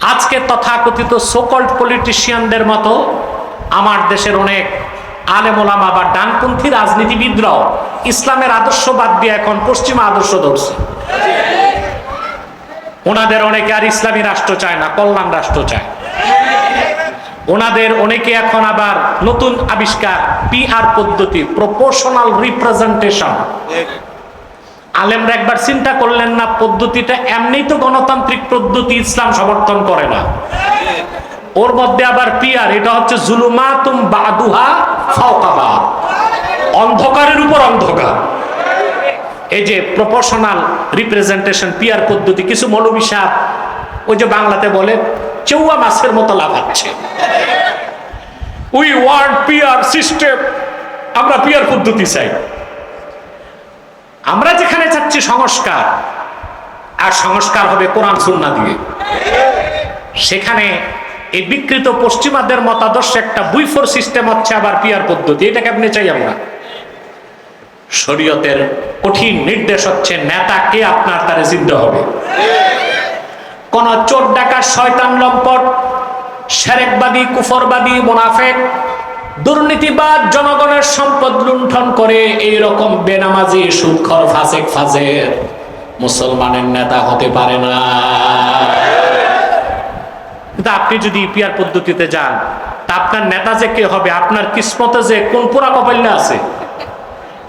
আজকে তথাকথিত সোকল্ড পলিটিশিয়ানদের মতো আমার দেশের অনেক আলেমোলামা বা ডানপন্থী রাজনীতিবিদরাও ইসলামের আদর্শ বাদ দিয়ে এখন পশ্চিমা আদর্শ ধরছে। ওনাদের অনেকে আর ইসলামী রাষ্ট্র চায় না, কল্যাণ রাষ্ট্র চায়। ওনাদের অনেকে এখন আবার নতুন আবিষ্কার পিআর পদ্ধতি প্রপোর্শনাল রিপ্রেজেন্টেশন আলেমরা একবার চিন্তা করলেন না, পদ্ধতিটা এমনি তো গণতান্ত্রিক পদ্ধতি, ইসলাম সমর্থন করে না। ওর মধ্যে আবার পিয়ার, এটা হচ্ছে জুলুমাতুম বাদুহা ফাওকাবা অন্ধকারের উপর অন্ধকার। এই যে প্রপোর্শনাল রিপ্রেজেন্টেশন পিয়ার পদ্ধতি, কিছু মৌলবী ওই যে বাংলাতে বলে চৌয়া মাছের মতো লাফাচ্ছে উই ওয়ান্ট পিয়ার সিস্টেম আমরা পিয়ার পদ্ধতি চাই। আমরা যেখানে চাচ্ছি সংস্কার, আর সংস্কার হবে কোরআন সুন্না দিয়ে। সেখানে এই বিকৃত পশ্চিমাদের মতাদর্শ একটা বুইফোর সিস্টেম হচ্ছে আবার পিয়ার পদ্ধতি। এটা কেমনে চাই আমরা। শরীয়তের কঠিন নির্দেশ হচ্ছে নেতাকে আপনার তারে জিদ্দ হবে? কোন চোর ডাকাত, শয়তান লম্পট, সেরেকবাদী, কুফরবাদী, মোনাফেক দুর্নীতিবাদ জনগণের সম্পদ লুণ্ঠন করে এই রকম বেনামাজি সুদখর ফাসেক ফাজের মুসলমানের নেতা হতে পারে না। কিন্তু আপনি যদি ইপিআর পদ্ধতিতে যান, তা আপনার নেতা যে কে হবে, আপনার কিসমতে যে কোন পোড়া কপাল্লা আছে,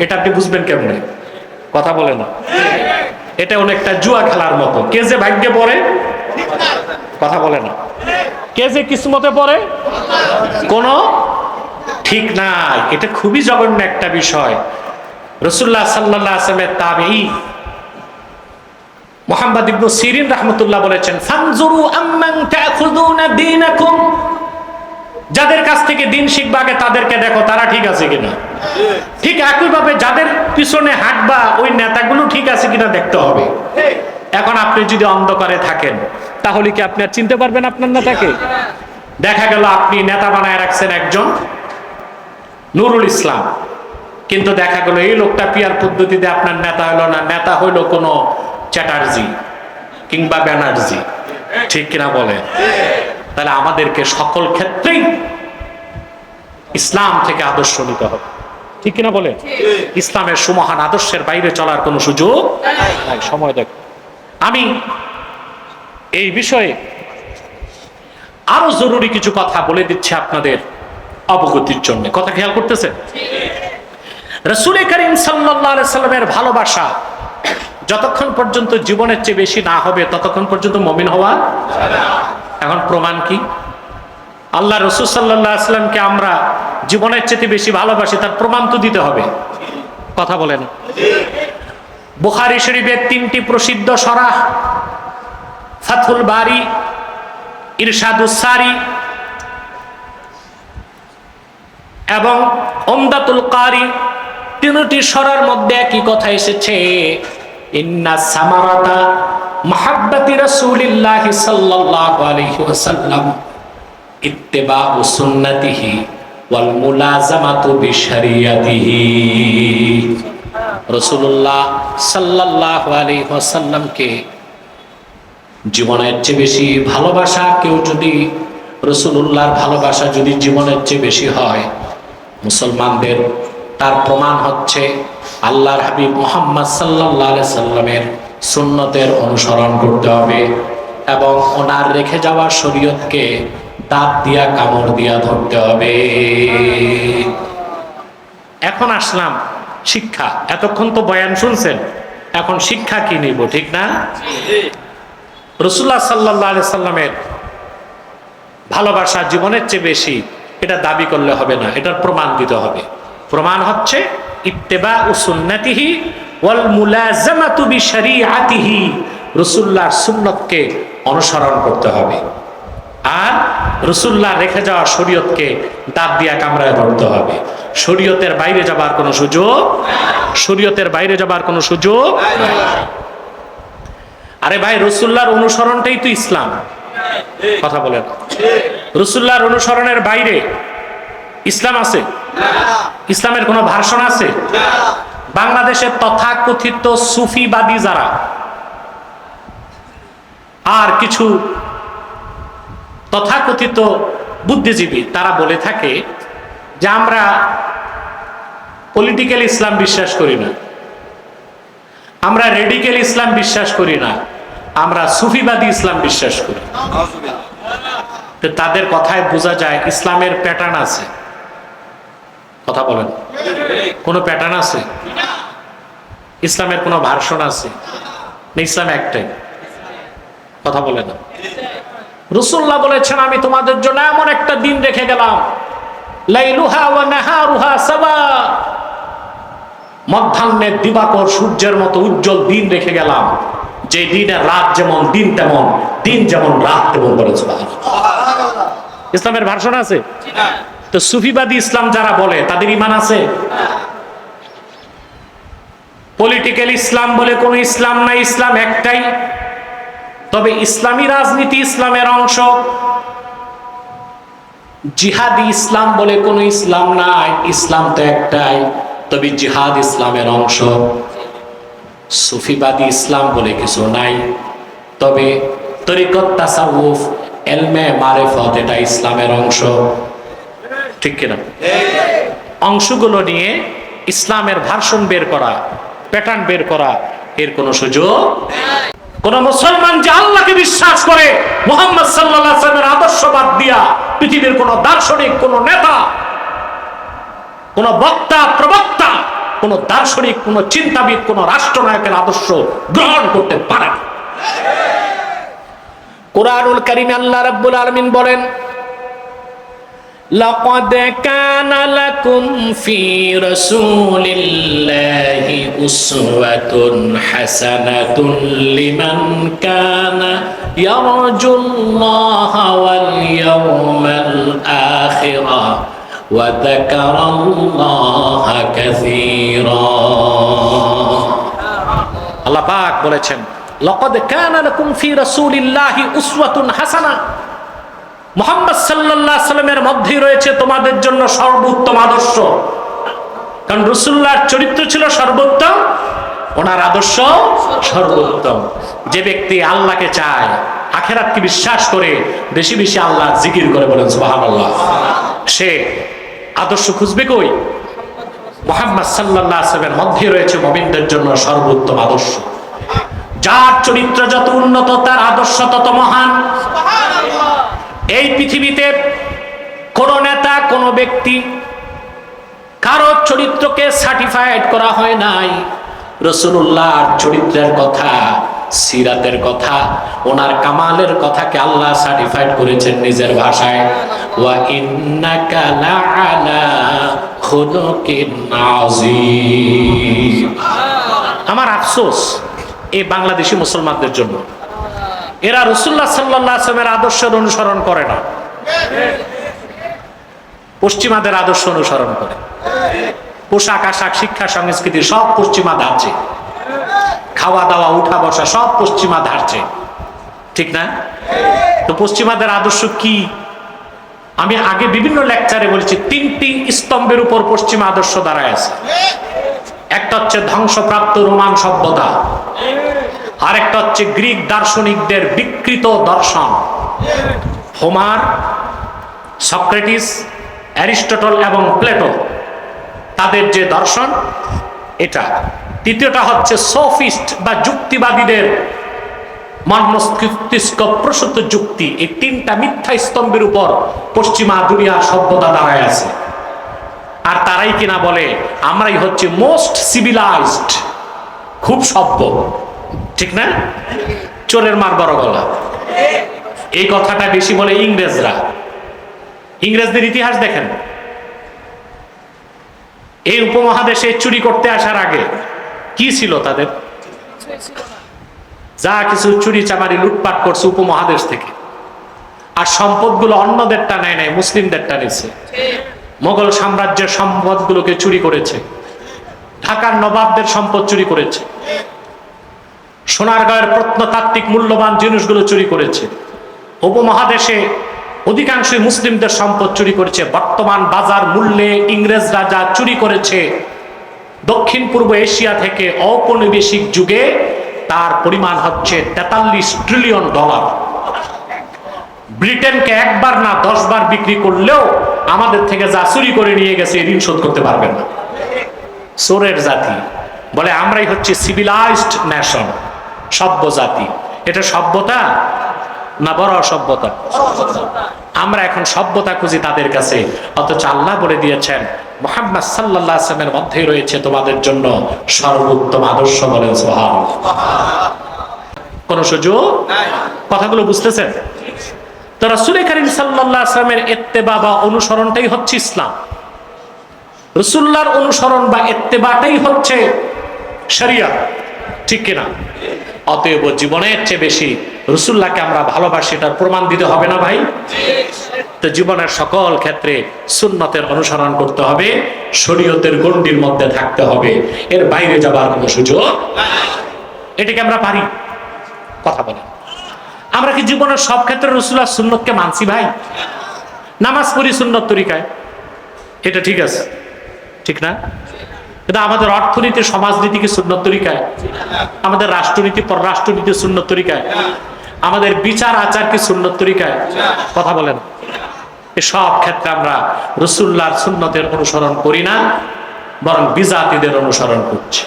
এটা আপনি বুঝবেন কেমনে? কথা বলে না। এটা অনেকটা জুয়া খেলার মতো। কে যে ভাগ্যে পড়ে, কথা বলে না। কে যে কিসমতে পড়ে, কোন ঠিক নাই এটা খুবই জঘন্য একটা বিষয়। রসুল্লাহ সাল্লাহ আসলামের তাবেই মোহাম্মদ ইবনু সিরিন রহমতুল্লাহ বলেছেন, ফানজুরু আম্মান তাখুযুনা দীনাকুম। যাদের কাছ থেকে দিন শিখবা আগে তাদেরকে দেখো, তারা ঠিক আছে কিনা। ঠিক একইভাবে যাদের পিছনে হাঁটবা, ওই নেতাগুলো ঠিক আছে কিনা দেখতে হবে। এখন আপনি যদি অন্ধকারে থাকেন, তাহলে কি আপনি আর চিনতে পারবেন আপনার নেতাকে? দেখা গেল আপনি নেতা বানায় রাখছেন একজন। নুরুল ইসলাম। কিন্তু দেখা গেল এই লোকটা পিয়ার পদ্ধতিতে আপনার নেতা হলো না নেতা হইল কোনো চ্যাটার্জি কিংবা ব্যানার্জি। ঠিক কিনা বলে তাহলে আমাদেরকে সকল ক্ষেত্রেই ইসলাম থেকে আদর্শ নিতে হবে। ঠিক কিনা বলে ইসলামের সুমহান আদর্শের বাইরে চলার কোনো সুযোগ নাই। সময় দেখ। আমি এই বিষয়ে আরও জরুরি কিছু কথা বলে দিচ্ছি আপনাদের। অবগতির জন্য। কথা খেয়াল করতেছেন? রসুল করিম সাল্লামের ভালোবাসা যতক্ষণ পর্যন্ত জীবনের চেয়ে বেশি না হবে, ততক্ষণ পর্যন্ত মমিন হওয়া এখন প্রমাণ কি? আল্লাহ রসুল সাল্লাহ আসলামকে আমরা জীবনের চেয়ে বেশি ভালোবাসি, তার প্রমাণ তো দিতে হবে। কথা বলেন। বুখারি শরীফের তিনটি প্রসিদ্ধ সরাহ ফাথুল বারি ইরশাদুসারি এবং ওমদাতুল কারি তিনটি সরার মধ্যে একই কথা এসেছে। ইন্না সামারাতা মাহাব্বাতি রাসূলিল্লাহি সাল্লাল্লাহু আলাইহি ওয়াসাল্লাম, ইত্তিবাউ সুন্নাতিহি ওয়াল মুলাজামাতু বিশরিয়াতিহি। রাসূলুল্লাহ সাল্লাল্লাহু আলাইহি ওয়াসাল্লামকে জীবনের চেয়ে বেশি ভালোবাসা কেউ যদি রসুল্লাহর ভালোবাসা যদি জীবনের চেয়ে বেশি হয় মুসলমানদের, তার প্রমাণ হচ্ছে আল্লাহর হাবিব মোহাম্মদ সাল্লাহ সাল্লামের সুন্নতের অনুসরণ করতে হবে এবং ওনার রেখে যাওয়া শরীয়তকে দাঁত দিয়া, কামড় দিয়া ধরতে হবে। এখন আসলাম শিক্ষা। এতক্ষণ তো বয়ান শুনছেন, এখন শিক্ষা কি নিব, ঠিক না? রসুল্লাহ সাল্লাহ সাল্লামের ভালোবাসা জীবনের চেয়ে বেশি এটা দাবি করলে হবে না, এটার প্রমাণ দিতে হবে। প্রমাণ হচ্ছে ইত্তেবা ও সুন্নাতিহি ওয়াল মুলাজামাতু বিশরিআতিহি রসুল্লাহর সুন্নতকে অনুসরণ করতে হবে। আর রসুল্লাহ রেখে যাওয়া শরীয়তকে দাঁত দিয়া কামড়ায় ধরতে হবে। শরীয়তের বাইরে যাবার কোনো সুযোগ শরীয়তের বাইরে যাবার কোনো সুযোগ আরে ভাই, রসুল্লাহর অনুসরণটাই তো ইসলাম। কথা বলেন। রসুল্লাহর অনুসরণের বাইরে ইসলাম আছে? ইসলামের কোনো ভাষণ আছে? বাংলাদেশের তথাকথিত সুফিবাদী যারা, আর কিছু তথাকথিত বুদ্ধিজীবী, তারা বলে থাকে যে আমরা পলিটিক্যাল ইসলাম বিশ্বাস করি না, আমরা রেডিক্যাল ইসলাম বিশ্বাস করি না, আমরা সুফিবাদী ইসলাম বিশ্বাস করি। তো তাদের কথায় বোঝা যায় ইসলামের প্যাটার্ন আছে। কথা বলেন। কোনো প্যাটার্ন আছে? ইসলামের কোনো ভার্সন আছে? ইসলাম একটাই। কথা বলে না রসুল্লাহ বলেছেন, আমি তোমাদের জন্য এমন একটা দিন রেখে গেলাম। মধ্যাহ্নের দিবাকর সূর্যের মতো উজ্জ্বল দিন রেখে গেলাম। যে দিনের রাত যেমন দিন তেমন দিন যেমন রাত তেমন বলেছে ইসলামের ভার্সন আছে? তো সুফিবাদী ইসলাম যারা বলে তাদের ইমান আছে? পলিটিক্যাল ইসলাম বলে কোনো ইসলাম নাই ইসলাম একটাই। তবে ইসলামী রাজনীতি ইসলামের অংশ। জিহাদি ইসলাম বলে কোনো ইসলাম নাই ইসলাম তো একটাই। তবে জিহাদ ইসলামের অংশ। সুফিবাদী ইসলাম বলে কিছু নাই। তবে তরিকত তাসাউফ, এলমে মারেফত এটা ইসলামের অংশ। ঠিক কিনা? অংশগুলো নিয়ে ইসলামের ভার্সন বের করা প্যাটার্ন বের করা, এর কোনো সুযোগ কোন মুসলমান যে আল্লাহকে বিশ্বাস করে, মোহাম্মদ সাল্লামের আদর্শবাদ দিয়া পৃথিবীর কোন দার্শনিক, কোন নেতা, কোন বক্তা, প্রবক্তা কোন দার্শনিক কোন চিন্তাবিদ কোন রাষ্ট্রনায়কের আদর্শ গ্রহণ করতে পারে না। কোরআনুল কারিমে আল্লাহ রাব্বুল আলামিন বলেন لقد كان لكم في رسول الله أسوة حسنة لمن كان يرجو الله واليوم الآخر وذكر الله كثيرا আল্লাহ পাক বলেছেন লকদ কানা লাকুম ফি রাসূলিল্লাহি উসওয়াতুন হাসানা মোহাম্মদ সাল্লাল্লাহু আলাইহি সাল্লামের মধ্যেই রয়েছে তোমাদের জন্য সর্বোত্তম আদর্শ কারণ রসুল্লাহর চরিত্র ছিল সর্বোত্তম ওনার আদর্শ সর্বোত্তম যে ব্যক্তি আল্লাহকে চায় আখেরাতকে বিশ্বাস করে বেশি বেশি আল্লাহ জিকির করে বলেন সুবহানাল্লাহ সে আদর্শ খুঁজবে কই? মোহাম্মদ সাল্লামের মধ্যে রয়েছে মুমিনদের জন্য সর্বোত্তম আদর্শ। যার চরিত্র যত উন্নত তার আদর্শ তত মহান। এই পৃথিবীতে কোন নেতা কোন ব্যক্তি কারও চরিত্রকে সার্টিফাইড করা হয় নাই। রসুল্লাহর চরিত্রের কথা সিরাতের কথা, ওনার কামালের কথাকে আল্লাহ সার্টিফাইড করেছেন নিজের ভাষায়। ওয়া ইন্নাকা লাআলা খুলুকিন আযীম। আমার আফসোস এই বাংলাদেশি মুসলমানদের জন্য। এরা রসুল্লাহ সাল্লাহ আসলামের আদর্শের অনুসরণ করে না। পশ্চিমাদের আদর্শ অনুসরণ করে। পোশাক আশাক, শিক্ষা, সংস্কৃতি সব পশ্চিমা ধারছে খাওয়া দাওয়া, উঠা বসা, সব পশ্চিমা ধারছে। ঠিক না? তো পশ্চিমাদের আদর্শ কি? আমি আগে বিভিন্ন লেকচারে বলেছি, তিনটি স্তম্ভের উপর পশ্চিমা আদর্শ দাঁড়ায় আছে। একটা হচ্ছে ধ্বংসপ্রাপ্ত রোমান সভ্যতা, আরেকটা হচ্ছে গ্রিক দার্শনিকদের বিকৃত দর্শন। হোমার, সক্রেটিস, অ্যারিস্টটল এবং প্লেটো, তাদের যে দর্শন, এটা। তৃতীয়টা হচ্ছে সোফিস্ট বা যুক্তিবাদীদের মর্মস্তিষ্ক প্রসূত যুক্তি। এই তিনটা মিথ্যা স্তম্ভের উপর পশ্চিমা দুনিয়ার সভ্যতা দাঁড়ায় আছে। আর তারাই কিনা বলে, আমরাই হচ্ছে মোস্ট সিভিলাইজড খুব সভ্য। ঠিক না? চোরের মার বড় গলা। এই কথাটা বেশি বলে ইংরেজরা। ইংরেজদের ইতিহাস দেখেন। এই উপমহাদেশে চুরি করতে আসার আগে কি ছিল তাদের? যা কিছু চুরি চামারি লুটপাট করছে উপমহাদেশ থেকে। আর সম্পদগুলো অন্যদেরটা নেয় নাই, মুসলিমদেরটা নিচ্ছে মোগল সাম্রাজ্যের সম্পদগুলোকে চুরি করেছে। ঢাকার নবাবদের সম্পদ চুরি করেছে। সোনারগাঁয়ের প্রত্নতাত্ত্বিক মূল্যবান জিনিসগুলো চুরি করেছে। উপমহাদেশে অধিকাংশই মুসলিমদের সম্পদ চুরি করেছে। বর্তমান বাজার মূল্যে ইংরেজরা যা চুরি করেছে দক্ষিণ পূর্ব এশিয়া থেকে ঔপনিবেশিক যুগে তার পরিমাণ হচ্ছে তেতাল্লিশ ট্রিলিয়ন ডলার ব্রিটেনকে একবার না দশ বার বিক্রি করলেও আমাদের থেকে যা চুরি করে নিয়ে গেছে ঋণ শোধ করতে পারবেন না। সোরের জাতি, বলে আমরাই হচ্ছে সিভিলাইজড ন্যাশন সভ্য জাতি। এটা সভ্যতা না বড় অসভ্যতা? আমরা এখন সভ্যতা খুঁজি তাদের কাছে। অথচ আল্লাহ বলে দিয়েছেন মোহাম্মদ সাল্লাহ আসলামের মধ্যেই রয়েছে তোমাদের জন্য সর্বোত্তম আদর্শ সোহান কোন সুযোগ? কথাগুলো বুঝতেছেন? তো রসুল করিম সাল্লাহ আসলামের এত্তেবা বা অনুসরণটাই হচ্ছে ইসলাম। রসুল্লার অনুসরণ বা এত্তেবাটাই হচ্ছে শরিয়া। ঠিক কিনা? অতএব জীবনের চেয়ে বেশি রসুল্লাহকে আমরা ভালোবাসি, এটার প্রমাণ দিতে হবে না ভাই? তো জীবনের সকল ক্ষেত্রে সুন্নতের অনুসরণ করতে হবে, শরীয়তের গণ্ডির মধ্যে থাকতে হবে, এর বাইরে যাবার কোনো সুযোগ এটাকে আমরা পারি। কথা বলেন। আমরা কি জীবনের সব ক্ষেত্রে রসুল্লাহ সুন্নতকে মানছি ভাই? নামাজ পড়ি সুন্নত তরিকায়। এটা ঠিক আছে। ঠিক না? কিন্তু আমাদের অর্থনীতি সমাজনীতি কি সুন্নত তরিকায়। আমাদের রাষ্ট্রনীতি, পররাষ্ট্রনীতি সুন্নত তরিকায়। আমাদের বিচার আচার কি সুন্নত তরিকায়। কথা বলেন। সব ক্ষেত্রে আমরা রসুল্লাহর সুন্নতের অনুসরণ করি না, বরং বিজাতিদের অনুসরণ করছি।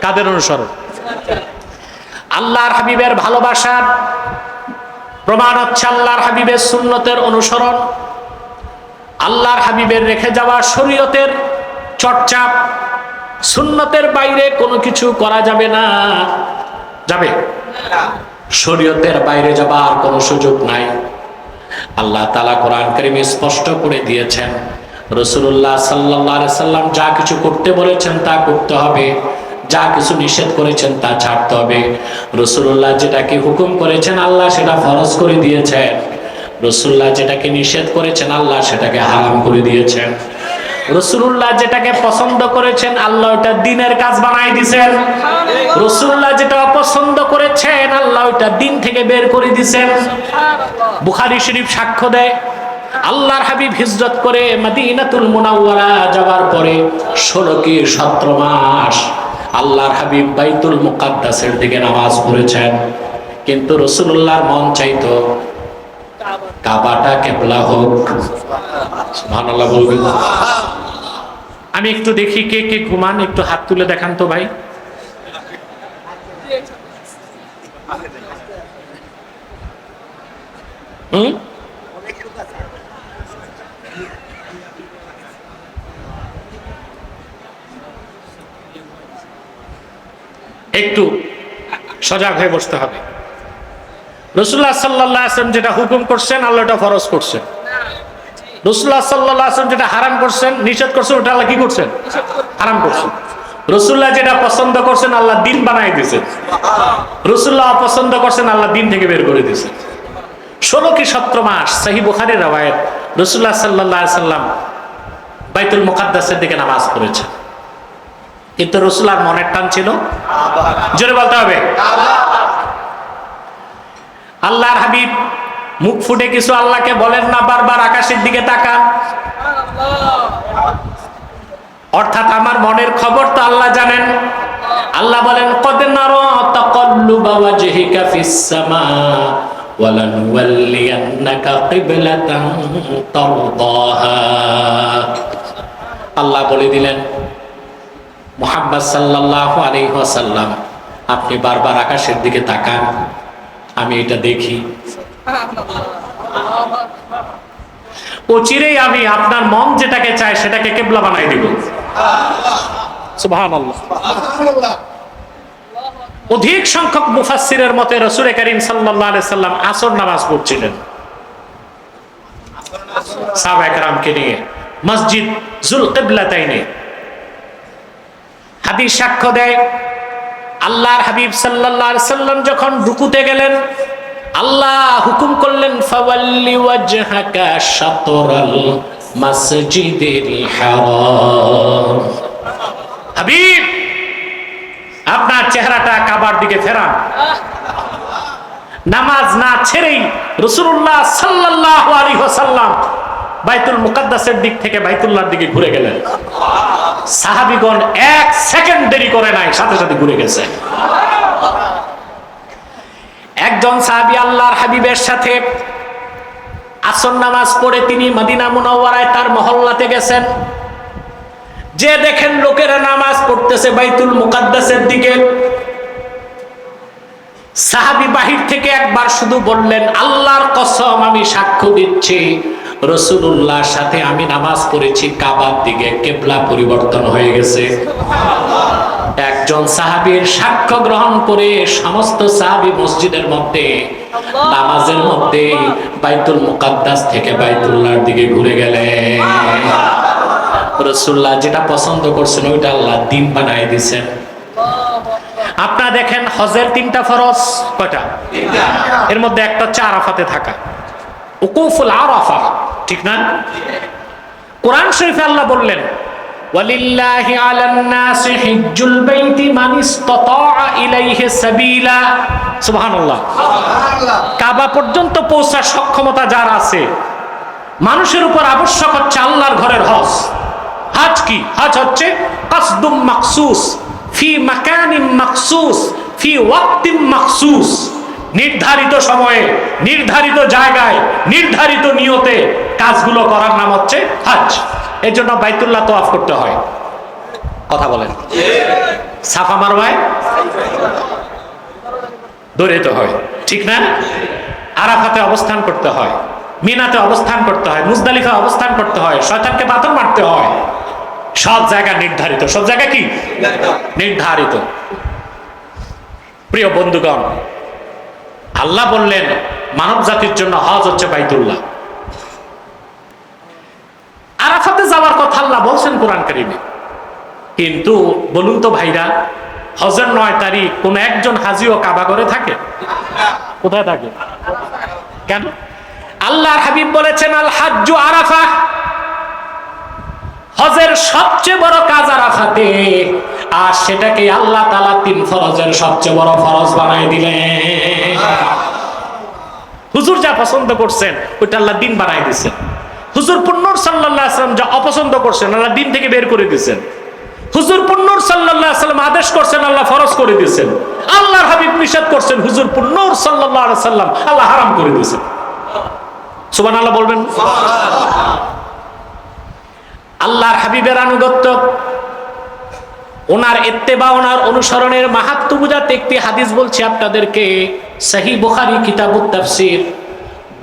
কাদের অনুসরণ? আল্লাহর হাবিবের ভালোবাসার প্রমাণ হচ্ছে আল্লাহর হাবিবের সুন্নতের অনুসরণ। আল্লাহর হাবিবের রেখে যাওয়া শরীয়তের চর্চা সুন্নতের বাইরে কোনো কিছু করা যাবে না। যাবে? শরীয়তের বাইরে যাবার কোনো সুযোগ নাই। আল্লাহ তালা কোরআন করিমে স্পষ্ট করে দিয়েছেন রসুল্লাহ সাল্লাহ সাল্লাম যা কিছু করতে বলেছেন তা করতে হবে, যা কিছু নিষেধ করেছেন তা ছাড়তে হবে। রসুল্লাহ যেটাকে হুকুম করেছেন আল্লাহ সেটা ফরজ করে দিয়েছেন। রসুল্লাহ যেটাকে নিষেধ করেছেন আল্লাহ সেটাকে হারাম করে দিয়েছেন। রসুল্লাহ যেটাকে পছন্দ করেছেন আল্লাহ ওটা দিনের কাজ বানাই দিছেন। রসুল্লাহ যেটা অপছন্দ করেছেন আল্লাহ ওটা দিন থেকে বের করে দিছেন। বুখারি শরীফ সাক্ষ্য দেয় আল্লাহর হাবিব হিজরত করে মদিনাতুল মুনাওয়ারা যাওয়ার পরে ষোলো কি সতেরো মাস আল্লাহর হাবিব বাইতুল মুকাদ্দাসের দিকে নামাজ পড়েছেন। কিন্তু রসুল্লাহর মন চাইতো কাবাটা কেবলা হোক। সুবহানাল্লাহ বলবেন। আমি একটু দেখি কে কে ঘুমান, একটু হাত তুলে দেখান তো ভাই। হুম? একটু সজাগ হয়ে বসতে হবে। রসুল্লাহ সাল্লাহ আসলাম যেটা হুকুম করছেন, আল্লাহটা ফরজ করছেন। রসুল্লাহ সাল্লাহ যেটা হারাম করছেন, নিষেধ করছেন, ওটা আল্লাহ কি করছেন? হারাম করছেন। রসুল্লাহ যেটা পছন্দ করছেন, আল্লাহ দিন বানাই দিয়েছেন রসুল্লাহ অপছন্দ করছেন, আল্লাহ দিন থেকে বের করে দিয়েছেন ষোলো কি সতেরো মাস সাহি বুখারের রাবায়ত রসুল্লাহ সাল্লাহ সাল্লাম বাইতুল মুকাদ্দাসের দিকে নামাজ পড়েছেন কিন্তু রসুল্লাহর মনের টান ছিল? জোরে বলতে হবে। আল্লাহর হাবিব মুখ ফুটে কিছু আল্লাহকে বলেন না বারবার আকাশের দিকে তাকান। অর্থাৎ আমার মনের খবর তো আল্লাহ জানেন। আল্লাহ বলেন, কদ নারা তাকাল্লুবা ওয়াজহিকা ফিস সামা ওয়ালানুওয়াল্লিয়ান্নাকা কিবলাতান তারদাহা। আল্লাহ বলে দিলেন, মুহাম্মদ সাল্লাল্লাহু আলাইহি ওয়াসাল্লাম, আপনি বারবার আকাশের দিকে তাকান। আমি এটা দেখি। অচিরেই আমি আপনার মন যেটাকে চায় সেটাকে কেবলা বানাই দিব। অধিক সংখ্যক মুফাসসিরের মতে রসুল করিম আলাইহি সাল্লাম আসর নামাজ পড়ছিলেন। নিয়ে, মসজিদ জুল কিবলাতাইনে হাদিস সাক্ষ্য দেয়, আল্লাহর হাবিব আলাইহি সাল্লাম যখন রুকুতে গেলেন আল্লাহ হুকুম করলেন, ফাওয়াল্লি ওয়াজহাকা শাতরাল হারাম। হাবিব, আপনার চেহারাটা কাবার দিকে ফেরান। নামাজ না ছেড়েই রসুল্লাহ আলাইহি ওয়াসাল্লাম বাইতুল মুকাদ্দাসের দিক থেকে বাইতুল্লাহর দিকে ঘুরে গেলেন। সাহাবিগণ এক সেকেন্ড দেরি করে নাই, সাথে সাথে ঘুরে গেছে একজন সাহাবি আল্লাহর হাবিবের সাথে আসর নামাজ পড়ে তিনি মদিনা মুনাওয়ারায় তার মহল্লাতে গেছেন। যে দেখেন লোকেরা নামাজ পড়তেছে বাইতুল মুকাদ্দাসের দিকে। সাহাবি বাহির থেকে একবার শুধু বললেন, আল্লাহর কসম আমি সাক্ষ্য দিচ্ছি। রসুল্লাহর সাথে আমি নামাজ পড়েছি, কাবার দিকে কেবলা পরিবর্তন হয়ে গেছে। একজন সাহাবীর সাক্ষ্য গ্রহণ করে সমস্ত সাহাবী মসজিদের মধ্যে, নামাজের মধ্যে বাইতুল মুকাদ্দাস থেকে বাইতুল্লাহর দিকে ঘুরে গেলেন রসুল্লাহ যেটা পছন্দ করছেন, ওইটা আল্লাহ দিন বানাই দিছেন আপনারা দেখেন, হজের তিনটা ফরজ, কয়টা? এর মধ্যে একটা হচ্ছে আরাফাতে থাকা। উকুফুল আরাফা। ঠিক না? কোরআন শরীফে আল্লাহ বললেন ওয়ালিল্লাহি আলান নাসি হিজ্জুল বাইতি মান ইসতাতাআ ইলাইহি সাবিলা। সুবহানাল্লাহ। কাবা পর্যন্ত পৌঁছার সক্ষমতা যার আছে মানুষের উপর আবশ্যক হচ্ছে আল্লাহর ঘরের হজ। হজ কি? হজ হচ্ছে কাসদুম মাকসুস ফি মাকানিম মাকসুস ফি ওয়াক্তিম মাকসুস। নির্ধারিত সময়ে নির্ধারিত জায়গায় নির্ধারিত নিয়তে কাজগুলো করার নাম হচ্ছে হজ। এর জন্য বাইতুল্লাহ তোয়াফ করতে হয়। কথা বলেন। সাফা মারওয়ায় দৌড়াইতে হয়। ঠিক না? আরাফাতে অবস্থান করতে হয়। মিনাতে অবস্থান করতে হয়। মুজদালিফা অবস্থান করতে হয়। শয়তানকে পাথর মারতে হয়। সব জায়গা নির্ধারিত। সব জায়গা কি? নির্ধারিত। প্রিয় বন্ধুগণ, আল্লাহ বললেন মানব জাতির জন্য হজ হচ্ছে বাইতুল্লাহ আরাফাতে যাওয়ার কথা আল্লাহ বলছেন কোরআন কারিমে। কিন্তু বলুন তো ভাইরা নয় তারিখ কোন একজন হাজিও কাবা করে থাকে? কোথায় থাকে? কেন? আল্লাহর হাবিব বলেছেন, আল আরাফা হজের সবচেয়ে বড় কাজ আরাফাতে, আর সেটাকে আল্লাহ তালা তিন ফরজের সবচেয়ে বড় ফরজ বানাই দিলেন। হুজুর যা পছন্দ করছেন, ওইটা আল্লাহ দিন বানাই দিচ্ছেন হুজুর পুন্নর সাল্লাহ যা অপছন্দ করছেন, আল্লাহ দিন থেকে বের করে দিচ্ছেন হুজুর পুন্নর সাল্লাহ সাল্লাম আদেশ করছেন, আল্লাহ ফরজ করে দিয়েছেন। আল্লাহর হাবিব নিষেধ করছেন, হুজুর পুন্নর সাল্লাম আল্লাহ হারাম করে দিয়েছেন। সুবান আল্লাহ বলবেন? আল্লাহর হাবিবের আনুগত্য, ওনার এত্তেবা ওনার অনুসরণের মাহাত্ম বুঝাতে একটি হাদিস বলছি আপনাদেরকে সহি বুখারি কিতাবুত তাফসির।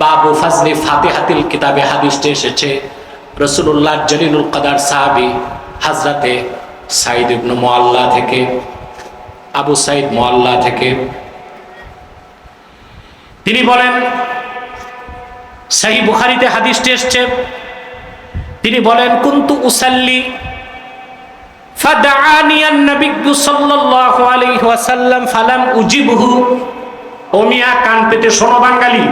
বাবু ফাজলি ফাতিহাতিল কিতাবে হাদিসটি এসেছে। রসুল্লাহ জলিলুল কাদার সাহাবি হাজরাতে সাইদ ইবনু মোয়াল্লা থেকে, আবু সাইদ মোয়াল্লা থেকে। তিনি বলেন সাহি বুখারিতে হাদিসটি এসছে, তিনি বলেন, কুন্তু উসাল্লি উজিবহু। ওমিয়া কান পেতে শোনো বাঙালি।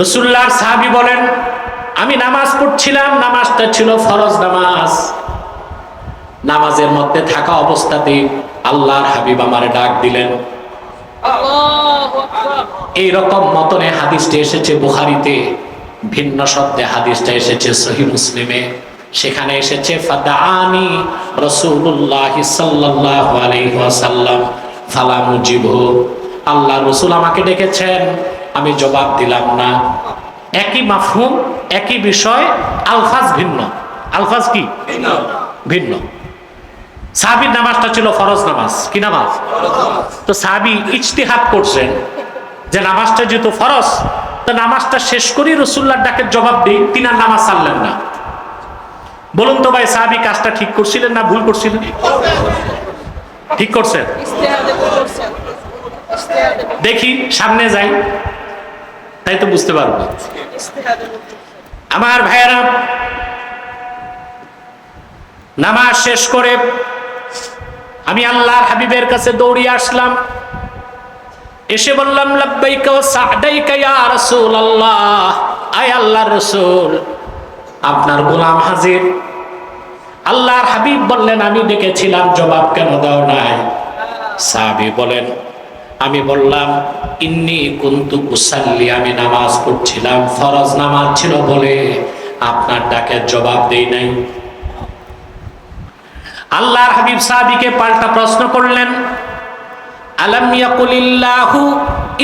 রসুল্লাহর সাহাবী বলেন আমি নামাজ পড়ছিলাম নামাজটা ছিল ফরজ নামাজ। নামাজের মধ্যে থাকা অবস্থাতে আল্লাহর হাবিব আমারে ডাক দিলেন। এই রকম মতনে হাদিসটা এসেছে বুখারিতে ভিন্ন শব্দে হাদিসটা এসেছে সহি মুসলিমে। সেখানে এসেছে ফাদানি রসুল্লাহ সাল্লাল্লাহু আলাইহি ওয়াসাল্লাম ফালা মুজিবু আল্লাহ রসুল আমাকে ডেকেছেন আমি জবাব দিলাম না। একই মাফহুম একই বিষয় আলফাজ ভিন্ন। আলফাজ কি? ভিন্ন। সাহাবির নামাজটা ছিল ফরজ নামাজ কি নামাজ? তো সাহাবি ইজতিহাদ করছেন যে নামাজটা যেহেতু ফরজ তো নামাজটা শেষ করেই রসুল্লার ডাকের জবাব দিই তিনি আর নামাজ ছাড়লেন না। বলুন তো ভাই সাহাবি কাজটা ঠিক করছিলেন না ভুল করছিলেন? ঠিক করছেন? দেখি সামনে যাই। তাই তো বুঝতে পারব। আমার ভাইয়েরা, নামাজ শেষ করে আমি আল্লাহর হাবিবের কাছে দৌড়িয়ে আসলাম। এসে বললাম আল্লাহর রাসূল, আপনার গোলাম হাজির। আল্লাহর হাবিব বললেন, আমি ডেকেছিলাম, জবাব কেন দাও নাই? সাহাবী বলেন আমি বললাম, ইন্নি কুন্তু কুসাল্লি আমি নামাজ পড়ছিলাম, ফরজ নামাজ ছিল বলে আপনার ডাকের জবাব দেই নাই। আল্লাহর হাবিব সাহাবীকে পাল্টা প্রশ্ন করলেন, আলাম ইয়াকুলিল্লাহু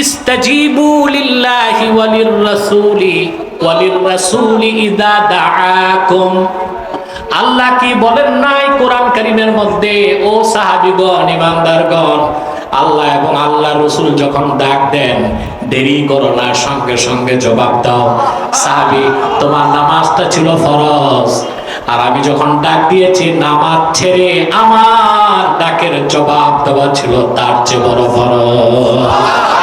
ইস্তাজিবু লিল্লাহি ওয়ালির রাসূলি ওয়ালির রাসূলি ইদা দাআকুম? আল্লাহ কি বলেন নাই কোরআন কারিমের মধ্যে? ও সাহাবীগণ, ইমানদারগণ আল্লাহ এবং আল্লাহ রসুল যখন ডাক দেন, দেরি করো না, সঙ্গে সঙ্গে জবাব দাও। সাহাবি, তোমার নামাজটা ছিল ফরজ। আর আমি যখন ডাক দিয়েছি, নামাজ ছেড়ে আমার ডাকের জবাব দেওয়া ছিল, তার চেয়ে বড় ফরজ।